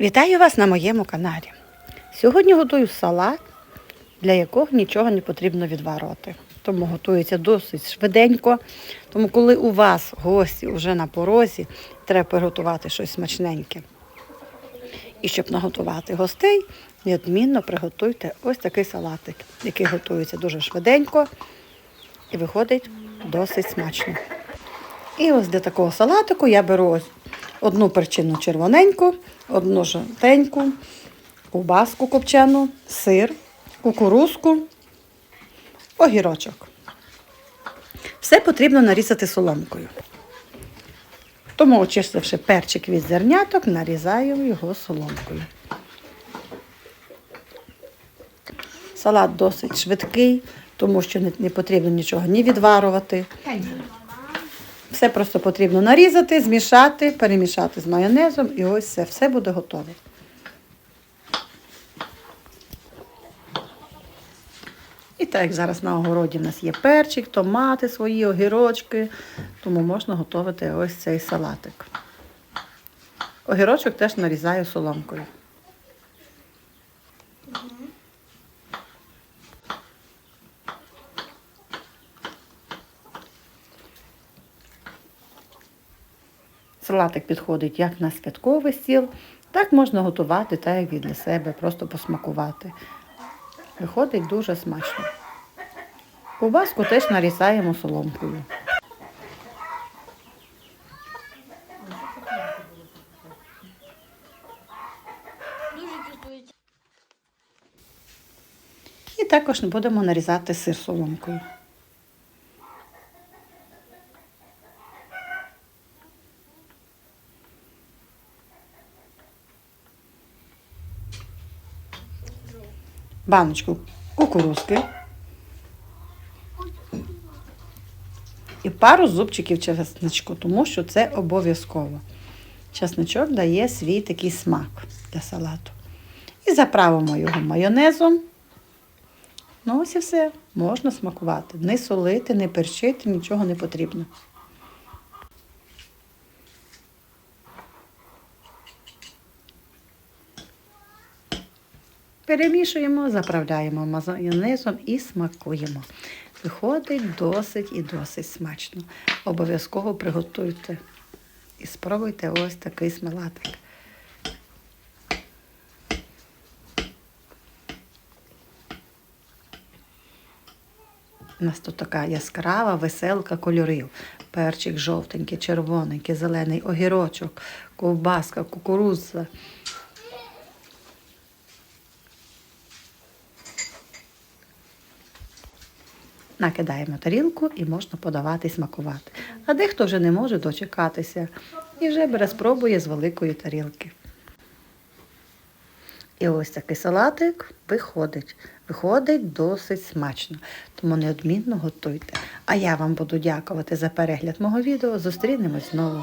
Вітаю вас на моєму каналі. Сьогодні готую салат, для якого нічого не потрібно відварювати. Тому готується досить швиденько. Тому, коли у вас гості вже на порозі, треба приготувати щось смачненьке. І щоб наготувати гостей, неодмінно приготуйте ось такий салатик, який готується дуже швиденько і виходить досить смачно. І ось для такого салатику я беру ось одну перчину червоненьку, одну жовтеньку, ковбаску копчену, сир, кукурузку, огірочок. Все потрібно нарізати соломкою. Тому, очистивши перчик від зерняток, нарізаю його соломкою. Салат досить швидкий, тому що не потрібно нічого ні відварувати. Все просто потрібно нарізати, змішати, перемішати з майонезом і ось все, все буде готове. І так як зараз на огороді в нас є перчик, томати свої, огірочки, тому можна готувати ось цей салатик. Огірочок теж нарізаю соломкою. Салатик підходить як на святковий стіл, так можна готувати, так як і для себе, просто посмакувати. Виходить дуже смачно. Ковбаску теж нарізаємо соломкою. І також будемо нарізати сир соломкою. Баночку кукурузки і пару зубчиків чесничку, тому що це обов'язково. Чесничок дає свій такий смак для салату. І заправимо його майонезом. Ну, ось і все. Можна смакувати. Не солити, не перчити, нічого не потрібно. Перемішуємо, заправляємо майонезом і смакуємо. Виходить досить і досить смачно. Обов'язково приготуйте і спробуйте ось такий смалатик. У нас тут така яскрава веселка кольорів. Перчик жовтенький, червоненький, зелений огірочок, ковбаска, кукурудза. Накидаємо тарілку і можна подавати і смакувати. А дехто вже не може дочекатися і вже бере спробує з великої тарілки. І ось такий салатик виходить. Виходить досить смачно, тому неодмінно готуйте. А я вам буду дякувати за перегляд мого відео. Зустрінемось знову.